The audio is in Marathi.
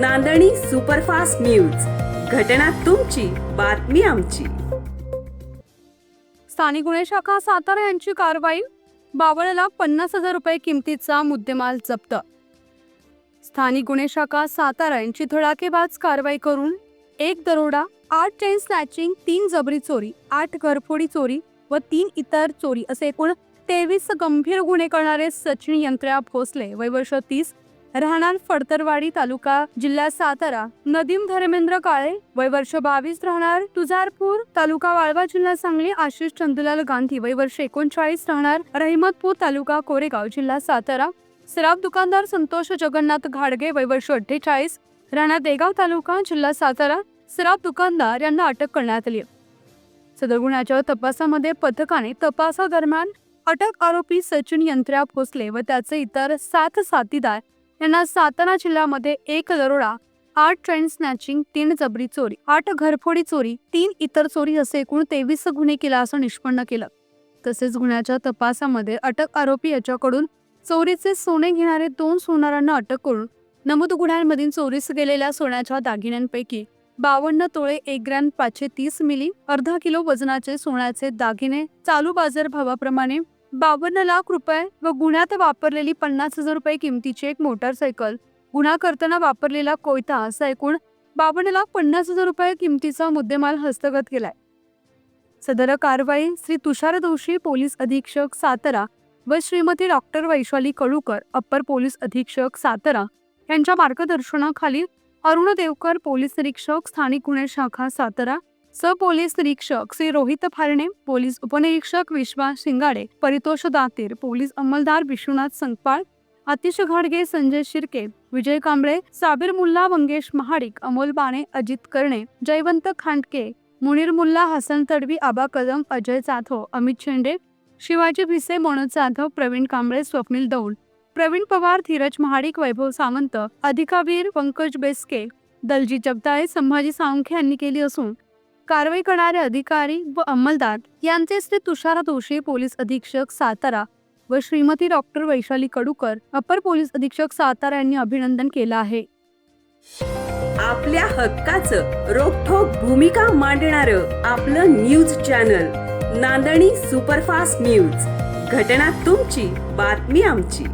नांदणी सुपरफास्ट न्यूज. घटना तुमची बातमी आमची. स्थानिक गुन्हे शाखा सातारा यांची कारवाई. बावळला पन्नास हजार रुपये किमतीचा मुद्देमाल जप्त. स्थानिक गुन्हे शाखा सातारा यांची धडाकेबाज कारवाई करून एक दरोडा आठ चेन स्नॅचिंग तीन जबरी चोरी आठ घरफोडी चोरी व तीन इतर चोरी असे एकूण तेवीस गंभीर गुन्हे करणारे सचिन यंत्र्या भोसले वय वर्ष तीस राहणार फडतरवाडी तालुका जिल्हा सातारा. नदीम धर्मेंद्र काळे वय वर्ष बावीस राहणार तुझारपूर तालुका वाळवा जिल्हा सांगली आशिष चंदुलाल गांधी वय वर्ष एकोणचाळीस राहणार रहिमतपूर तालुका कोरेगाव जिल्हा सातारा. सराफ दुकानदार संतोष जगन्नाथ घाडगे वय वर्ष अठ्ठेचाळीस राहणार देगाव तालुका जिल्हा सातारा. सराफ दुकानदार यांना अटक करण्यात आली. सदर गुन्ह्याच्या तपासामध्ये पथकाने तपासादरम्यान अटक आरोपी सचिन यंत्र्या भोसले व त्याचे इतर सात साथीदार यांना सातारा जिल्ह्यामध्ये एक दरोडा आठ ट्रेन स्नॅचिंग तीन जबरी चोरी आठ घरफोडी चोरी तीन इतर चोरी असे एकूण तेवीस गुन्हे केला असं निष्पन्न केलं. तसेच गुन्ह्याच्या तपासामध्ये अटक आरोपी याच्याकडून चोरीचे सोने घेणारे दोन सोनारांना अटक करून नमूद गुन्ह्यांमधील चोरीस गेलेल्या सोन्याच्या दागिन्यांपैकी बावन्न तोळे एक ग्रॅम पाचशे तीस मिली अर्धा किलो वजनाचे सोन्याचे दागिने चालू बाजार भावाप्रमाणे बावन्न लाख रुपये व गुन्ह्यात वापरलेली पन्नास हजार रुपये किमतीची एक मोटारसायकल. गुन्हा करताना वापरलेला कोयता असा एकूण बावन्न लाख पन्नास हजार रुपये किमतीचा मुद्देमाल हस्तगत केलाय. सदर कारवाई श्री तुषार दोषी पोलीस अधीक्षक सातारा व Shrimati doctor Vaishali Kalukar upper police अधीक्षक सातारा यांच्या मार्गदर्शनाखाली अरुण देवकर पोलीस निरीक्षक स्थानिक गुन्हे शाखा सातारा पोलीस निरीक्षक श्री रोहित फारणे पोलीस उपनिरीक्षक विश्वास शिंगाडे परितोष दातीर पोलीस अंमलदार विश्वनाथ संकपाळ आतिश घाडगे संजय शिर्के विजय कांबळे साबिर मुल्ला मंगेश महाडिक अमोल बाणे अजित कर्णे जयवंत खांडके मुनीर मुल्ला हसन तडवी आबा कदम अजय जाधव अमित शेंडे शिवाजी भिसे मनोज जाधव प्रवीण कांबळे स्वप्नील दौल प्रवीण पवार धीरज महाडिक वैभव सावंत अधिकावीर पंकज बेसके दलजी जगदाळे संभाजी सावंखे यांनी केली असून कारवाई करणारे अधिकारी व अंमलदार यांचे श्री तुषार दोषी पोलीस अधीक्षक सातारा व Shrimati doctor Vaishali Kadukar upper police अधीक्षक सातारा यांनी अभिनंदन केलं आहे. आपल्या हक्काचं रोखोक भूमिका मांडणार आपलं न्यूज चॅनल नांदणी सुपरफास्ट न्यूज. घटना तुमची बातमी आमची.